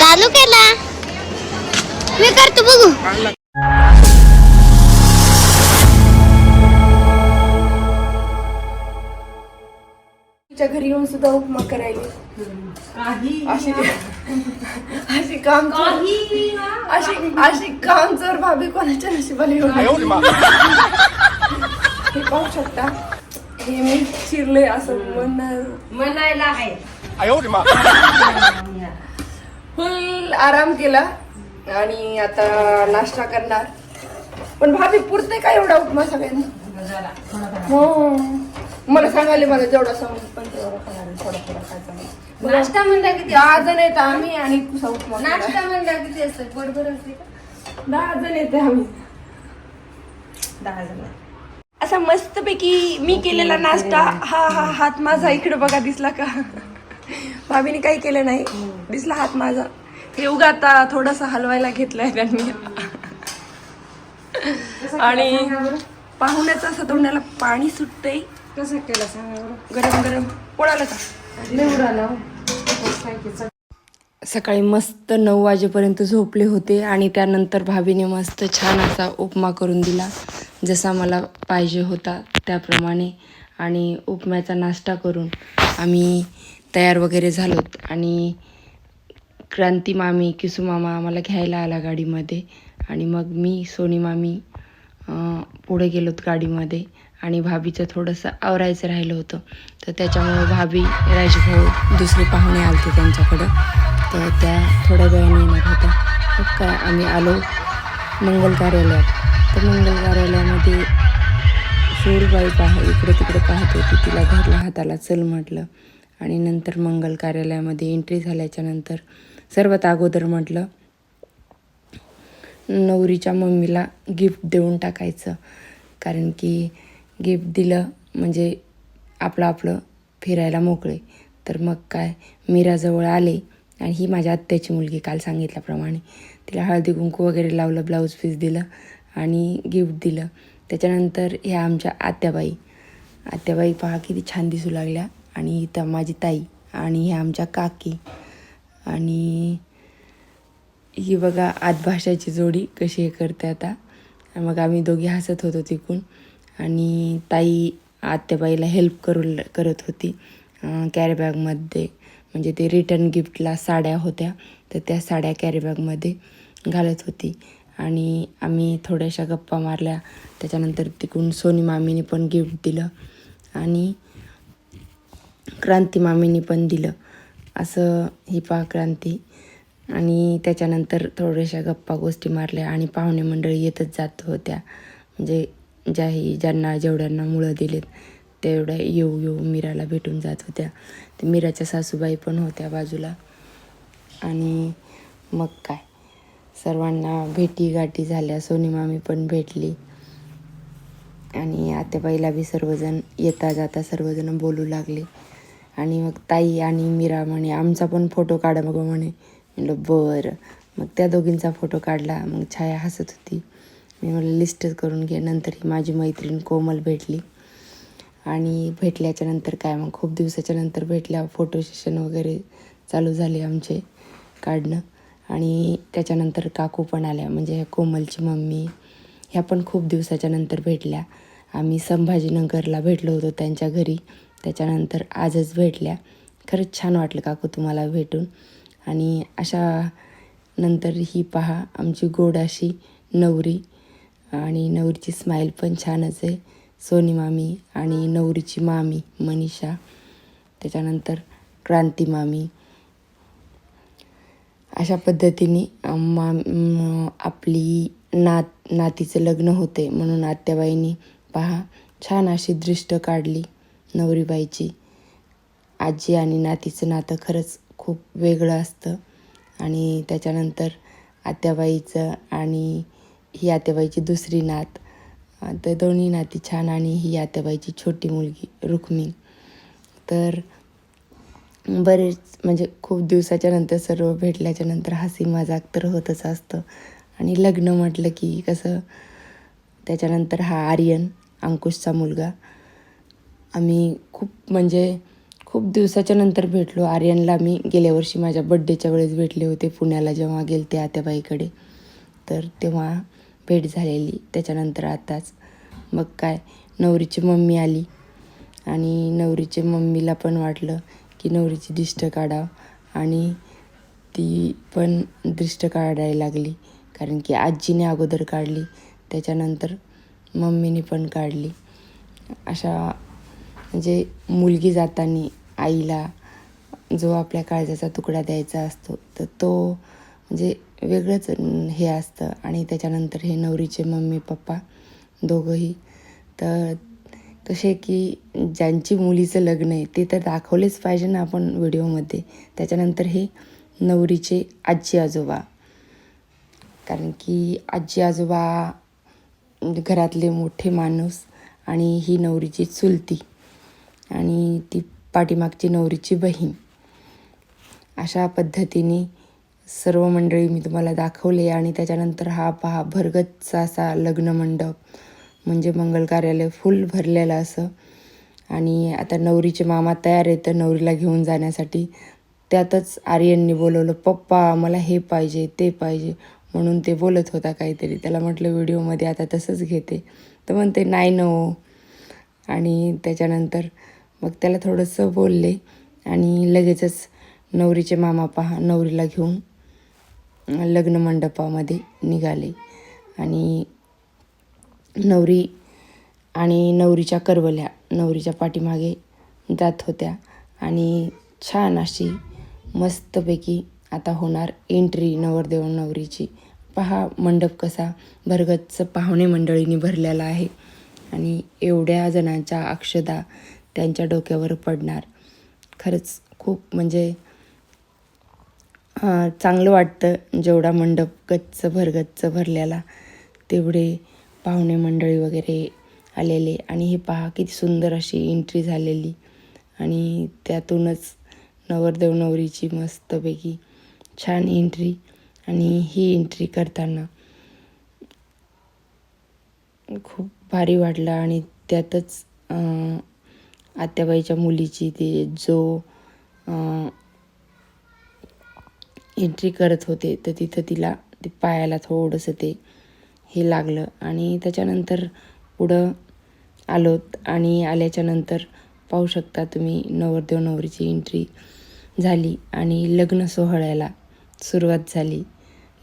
चालू केला मी करतो बघू. तिच्या घरी येऊन सुद्धा उपमा करायली. अशी अशी काम अशी अशी काम जर भाभी कोणाच्या नशिबाला येऊन हे पाहू शकता. हे मी चिरले असं म्हणणार म्हणायला आहे. फुल आराम केला आणि आता नाश्ता करणार. पण भाभी पुरते का एवढा उपमा सगळ्यांना? हो. मला सांगायला मला जेवढा समज पण तेवढा खाणार थोडा थोडा खायचा नाही. नाश्ता म्हणला किती दहा जण येत आम्ही आणि कुसा उपमा. नाश्ता म्हणला किती असतं? बरोबर असते का? दहा जण येते आम्ही. दहा जण. असा मस्तपैकी मी केलेला नाश्ता हा हा हात माझा इकडे बघा दिसला का? भाभीने काही केलं नाही. दिसला हात माझा. हे उगा आता थोडासा हलवायला घेतलाय त्यांनी. आणि पाहुण्याचं असं तोंडाला पाणी सुटतंय. कसं केलं सांगा गरम गरम. पोळाला का? निवडा ना सकाळी मस्त नऊ वाजेपर्यंत झोपले होते आणि त्यानंतर भाभीने मस्त छान असा उपमा करून दिला जसा मला पाहिजे होता त्याप्रमाणे. आणि उपम्याचा नाश्ता करून आम्ही तयार वगैरे झालोत आणि क्रांती मामी किसू मामा आम्हाला घ्यायला आला गाडीमध्ये. आणि मग मी सोनी मामी पुढे गेलोत गाडीमध्ये आणि भाभीचं थोडंसं आवरायचं राहिलं होतं. तर त्याच्यामुळे भाभी राजभाऊ दुसरे पाहुणे आलते त्यांच्याकडं. तर त्या थोड्या वेळाने येणार होत्या. मग काय आम्ही आलो मंगल कार्यालयात. तर मंगल कार्यालयामध्ये सूरबाई पाह इकडे तिकडे पाहत होती. तिला घरला हाताला चल म्हटलं आणि नंतर मंगल कार्यालयामध्ये एंट्री झाल्याच्यानंतर सर्वात अगोदर म्हटलं नवरीच्या मम्मीला गिफ्ट देऊन टाकायचं. कारण की गिफ्ट दिलं म्हणजे आपलं आपलं फिरायला मोकळे. तर मग काय मीराजवळ आले. आणि ही माझ्या आत्याची मुलगी काल सांगितल्याप्रमाणे. तिला हळदी कुंकू वगैरे लावलं ब्लाऊज पीस दिलं आणि गिफ्ट दिलं. त्याच्यानंतर ह्या आमच्या आत्याबाई. आत्याबाई पहा किती छान दिसू लागल्या. आणि इथं माझी ताई आणि ह्या आमच्या काकी. आणि ही बघा आतभाषाची जोडी कशी हे करते आता. मग आम्ही दोघी हसत होतो तिकून. आणि ताई आत्याबाईला हेल्प करू करत होती कॅरीबॅगमध्ये म्हणजे ते रिटर्न गिफ्टला साड्या होत्या तर त्या साड्या कॅरीबॅगमध्ये घालत होती. आणि आम्ही थोड्याशा गप्पा मारल्या. त्याच्यानंतर तिकडून सोनी मामीने पण गिफ्ट दिलं आणि क्रांती मामीने पण दिलं. असं ही पा क्रांती. आणि त्याच्यानंतर थोड्याशा गप्पा गोष्टी मारल्या आणि पाहुणे मंडळी येतच जात होत्या. म्हणजे ज्याही ज्यांना जेवढ्यांना मुळं दिलेत तेवढ्या येऊ येऊ मीराला भेटून जात होत्या. ते मीराच्या सासूबाई पण होत्या बाजूला. आणि मग काय? सर्वांना भेटी गाठी झाल्या. सोनी मामी पण भेटली. आणि आत्याबाईला बी सर्वजण येता जाता सर्वजण बोलू लागले. आणि मग ताई आणि मीरा म्हणे आमचा पण फोटो काढा मग म्हणे. म्हणलं बरं. मग त्या दोघींचा फोटो काढला. मग छाया हसत होती. मी म्हणलं लिस्टच करून घे. नंतर ही माझी मैत्रीण कोमल भेटली. आणि भेटल्याच्या नंतर काय मग? खूप दिवसाच्या नंतर भेटल्या. फोटो सेशन वगैरे चालू झाले आमचे काढणं. आणि त्याच्यानंतर काकू पण आल्या. म्हणजे कोमलची मम्मी ह्या पण खूप दिवसाच्या नंतर भेटल्या. आम्ही संभाजीनगरला भेटलो होतो त्यांच्या घरी. त्याच्यानंतर आजच भेटल्या. खरंच छान वाटलं काकू तुम्हाला भेटून. आणि अशा नंतर ही पहा आमची गोड अशी नवरी. आणि नवरीची स्माईल पण छानच आहे. सोनी मामी आणि नवरीची मामी मनीषा त्याच्यानंतर क्रांती मामी. अशा पद्धतीने मा आपली नात नातीचं लग्न होते म्हणून आत्याबाईंनी पहा छान अशी दृष्ट काढली नवरीबाईची. आजी आणि नातीचं नातं खरंच खूप वेगळं असतं आणि त्याच्यानंतर आत्याबाईचं आणि ही आत्याबाईची दुसरी नात. तर दोन्ही नाती छान आणि ही आत्याबाईची छोटी मुलगी रुक्मी. तर बरेच म्हणजे खूप दिवसाच्या नंतर सर्व भेटल्याच्या नंतर हसी मजाक तर होतच असतं. आणि लग्न म्हटलं की कसं त्याच्यानंतर हा आर्यन अंकुशचा मुलगा. आम्ही खूप म्हणजे खूप दिवसाच्या नंतर भेटलो. आर्यनला मी गेल्या वर्षी माझ्या बड्डेच्या वेळेस भेटले होते पुण्याला जेव्हा गेले ते आत्याबाईकडे. तर तेव्हा भेट झालेली. त्याच्यानंतर आताच मग काय नवरीची मम्मी आली. आणि नवरीच्या मम्मीला पण वाटलं की नवरीची दिष्ट काढावं. आणि ती पण दृष्ट काढायला लागली. कारण की आजीने अगोदर काढली. त्याच्यानंतर मम्मीने पण काढली. अशा म्हणजे मुलगी जाताना आईला जो आपल्या काळजाचा तुकडा द्यायचा असतो तर तो म्हणजे वेगळंच हे असतं. आणि त्याच्यानंतर हे नवरीचे मम्मी पप्पा दोघंही. तर कसे की ज्यांची मुलीचं लग्न आहे ते तर दाखवलेच पाहिजे ना आपण व्हिडिओमध्ये. त्याच्यानंतर हे नवरीचे आजी आजोबा. कारण की आजी आजोबा घरातले मोठे माणूस आणि ही नवरीची चुलती. आणि ती पाठीमागची नवरीची बहीण. अशा पद्धतीने सर्व मंडळी मी तुम्हाला दाखवले आणि त्याच्यानंतर हा पहा भरगतचा असा लग्न मंडप. म्हणजे मंगल कार्यालय फुल भरलेलं असं. आणि आता नवरीचे मामा तयार आहेत तर नवरीला घेऊन जाण्यासाठी त्यातच आर्यननी बोलवलं पप्पा मला हे पाहिजे ते पाहिजे. म्हणून ते बोलत होता काहीतरी. त्याला म्हटलं व्हिडिओमध्ये आता तसंच घेते. तर म्हणते नाही न हो. आणि त्याच्यानंतर मग त्याला थोडंसं बोलले आणि लगेचच नवरीचे मामा पहा नवरीला घेऊन लग्न मंडपामध्ये निघाले. आणि नवरी आणि नवरीच्या करवल्या नवरीच्या पाठीमागे जात होत्या. आणि छान अशी मस्तपैकी आता होणार एंट्री नवरदेव नवरीची. पहा मंडप कसा भरगतचं पाहुणे मंडळींनी भरलेला आहे. आणि एवढ्या जणांच्या अक्षदा त्यांच्या डोक्यावर पडणार. खरंच खूप म्हणजे चांगलं वाटतं. जेवढा मंडप गच्च भरगच्च भरलेला तेवढे पाहुणे मंडळी वगैरे आलेले. आणि हे पहा किती सुंदर अशी एंट्री झालेली. आणि त्यातूनच नवरदेव नवरीची मस्तपैकी छान एंट्री आणि ही एंट्री करताना खूप भारी वाटलं. आणि त्यातच आत्याबाईच्या मुलीची ते जो एंट्री करत होते तर तिथं तिला ते पायाला थोडंसं ते हे लागलं. आणि त्याच्यानंतर पुढं आलोत आणि आल्याच्यानंतर पाहू शकता तुम्ही नवरदेव नवरीची एंट्री झाली आणि लग्न सोहळ्याला सुरुवात झाली.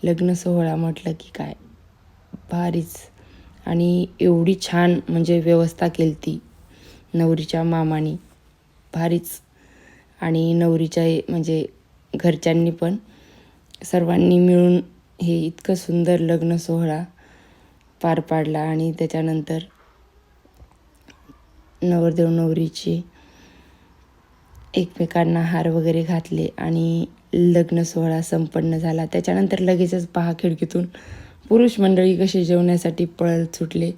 लग्न सोहळा म्हटलं की काय? भारीच. आणि एवढी छान म्हणजे व्यवस्था केली ती नवरीच्या मामाने. भारीच. आणि नवरीच्या म्हणजे घरच्यांनी पण सर्वांनी मिळून हे इतकं सुंदर लग्न सोहळा पार पाडला आणि त्याच्यानंतर नवरदेव नवरीचे एकमेकांना हार वगैरे घातले आणि लग्न सोहळा संपन्न झाला. त्याच्यानंतर लगेचच पहा खिडकीतून पुरुष मंडळी कसे जेवण्यासाठी पळत सुटले.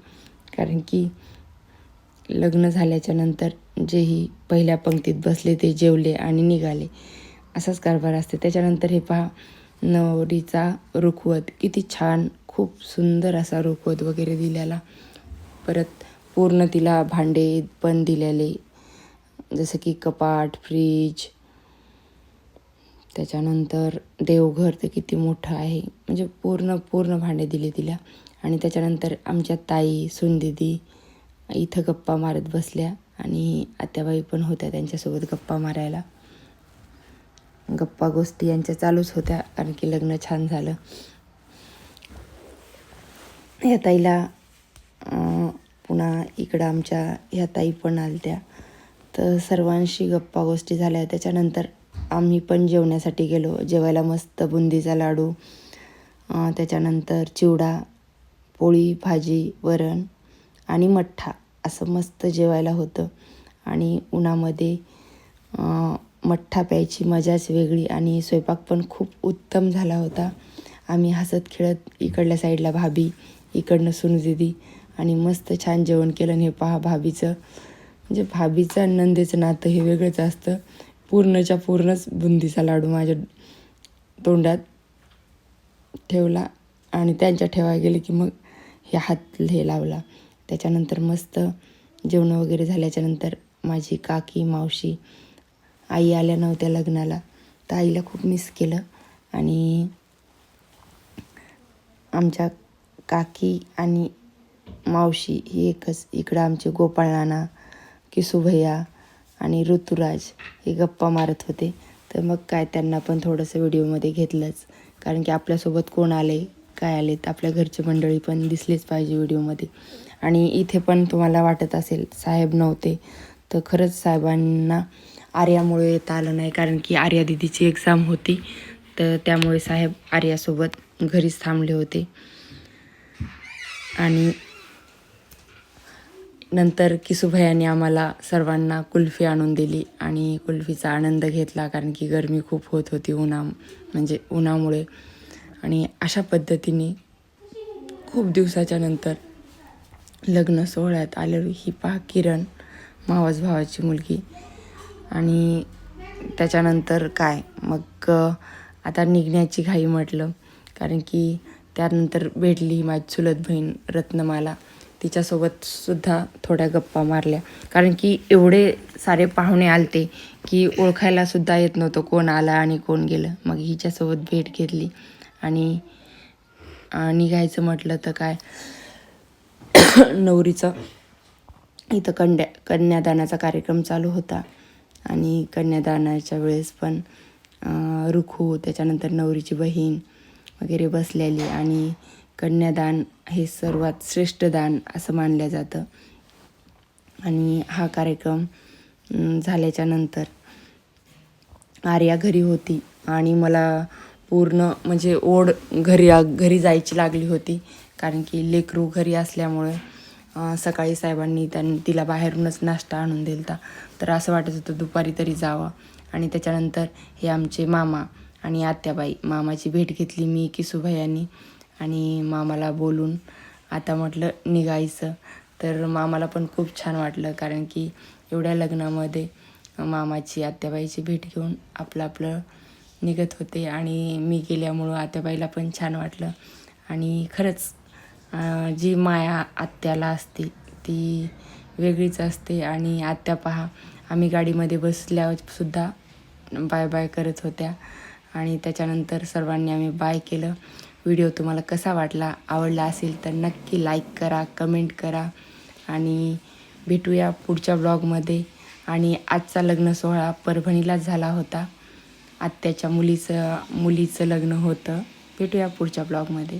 कारण की लग्न झाल्याच्यानंतर जेही पहिल्या पंक्तीत बसले ते जेवले आणि निघाले. असाच कारभार असते. त्याच्यानंतर हे पहा नवरीचा रुखवत. किती छान खूप सुंदर असा रुखवत वगैरे दिलेला. परत पूर्ण तिला भांडे पण दिलेले. जसं की कपाट फ्रीज. त्याच्यानंतर देवघर ते किती मोठं आहे. म्हणजे पूर्ण पूर्ण भांडे दिले तिला. आणि त्याच्यानंतर आमच्या ताई सुनदिदी इथं गप्पा मारत बसल्या. आणि आत्याबाई पण होत्या त्यांच्यासोबत गप्पा मारायला. गप्पा गोष्टी यांच्या चालूच होत्या कारण की लग्न छान झालं. ह्या ताईला पुन्हा इकडं आमच्या ह्या ताई पण आलत्या. तर सर्वांशी गप्पा गोष्टी झाल्या. त्याच्यानंतर आम्ही पण जेवण्यासाठी गेलो. जेवायला मस्त बुंदीचा लाडू त्याच्यानंतर चिवडा पोळी भाजी वरण आणि मठ्ठा असं मस्त जेवायला होतं. आणि उन्हामध्ये मठ्ठा प्यायची मजाच वेगळी आणि स्वयंपाक पण खूप उत्तम झाला होता. आम्ही हसत खेळत इकडल्या साईडला भाभी इकडनं सुनदिदी आणि मस्त छान जेवण केलं. आणि हे पहा भाभीचं. म्हणजे भाभीचं आणि नंदेचं नातं हे वेगळंच असतं. पूर्णच्या पूर्णच बुंदीचा लाडू माझ्या तोंडात ठेवला आणि त्यांच्या ठेवायला गेले की मग हे हात हे लावला. त्याच्यानंतर मस्त जेवणं वगैरे झाल्याच्यानंतर माझी काकी मावशी आई आल्या नव्हत्या लग्नाला. तर आईला खूप मिस केलं. आणि आमच्या काकी आणि मावशी ही एकच इकडं आमचे गोपाळ नाना किसूभैया आणि ऋतुराज हे गप्पा मारत होते. तर मग काय त्यांना पण थोडंसं व्हिडिओमध्ये घेतलंच. कारण की आपल्यासोबत कोण आले काय आले तर आपल्या घरची मंडळी पण दिसलीच पाहिजे व्हिडिओमध्ये. आणि इथे पण तुम्हाला वाटत असेल साहेब नव्हते. तर खरंच साहेबांना आर्यामुळे येता आलं नाही कारण की आर्या दिदीची एक्झाम होती. तर त्यामुळे साहेब आर्यासोबत घरीच थांबले होते. आणि नंतर किसूभैयाने आम्हाला सर्वांना कुल्फी आणून दिली आणि कुल्फीचा आनंद घेतला कारण की गरमी खूप होत होती उन्हा म्हणजे उन्हामुळे. आणि अशा पद्धतीने खूप दिवसाच्या नंतर लग्न सोहळ्यात आलेली ही पहा किरण मावस भावाची मुलगी. आणि त्याच्यानंतर काय? मग आता निघण्याची घाई म्हटलं. कारण की त्यानंतर भेटली माझी चुलत बहीण रत्नमाला. तिच्यासोबतसुद्धा थोड्या गप्पा मारल्या. कारण की एवढे सारे पाहुणे आलते की ओळखायलासुद्धा येत नव्हतं कोण आला आणि कोण गेलं. मग हिच्यासोबत भेट घेतली. आणि निघायचं म्हटलं तर काय? नवरीचं इथं कन्या कन्यादानाचा कार्यक्रम चालू होता. आणि कन्यादानाच्या वेळेस पण रुखू त्याच्यानंतर नवरीची बहीण वगैरे बसलेली आणि कन्यादान हे सर्वात श्रेष्ठ दान असं मानलं जातं. आणि हा कार्यक्रम झाल्याच्यानंतर आर्या घरी होती आणि मला पूर्ण म्हणजे ओढ घरी घरी जायची लागली होती. कारण की लेकरू घरी असल्यामुळे सकाळी साहेबांनी त्यां तिला बाहेरूनच नाश्ता आणून दिलता. तर असं वाटत होतं दुपारी तरी जावं. आणि त्याच्यानंतर हे आमचे मामा आणि आत्याबाई मामाची भेट घेतली मी किसूभाई आणि मामाला बोलून आता म्हटलं निघायचं. तर मामाला पण खूप छान वाटलं कारण की एवढ्या लग्नामध्ये मामाची आत्याबाईची भेट घेऊन आपलं आपलं निघत होते. आणि मी गेल्यामुळं आत्याबाईला पण छान वाटलं. आणि खरंच जी माया आत्याला असते ती वेगळीच असते आणि आत्या पहा आम्ही गाडीमध्ये बसल्यावर सुद्धा बाय बाय करत होत्या. आणि त्याच्यानंतर सर्वांनी आम्ही बाय केलं. व्हिडिओ तुम्हाला कसा वाटला आवडला असेल तर नक्की लाईक करा कमेंट करा. आणि भेटूया पुढच्या ब्लॉगमध्ये. आणि आजचा लग्न सोहळा परभणीलाच झाला होता. आत्याच्या मुलीचं मुलीचं लग्न होतं. भेटूया पुढच्या ब्लॉगमध्ये.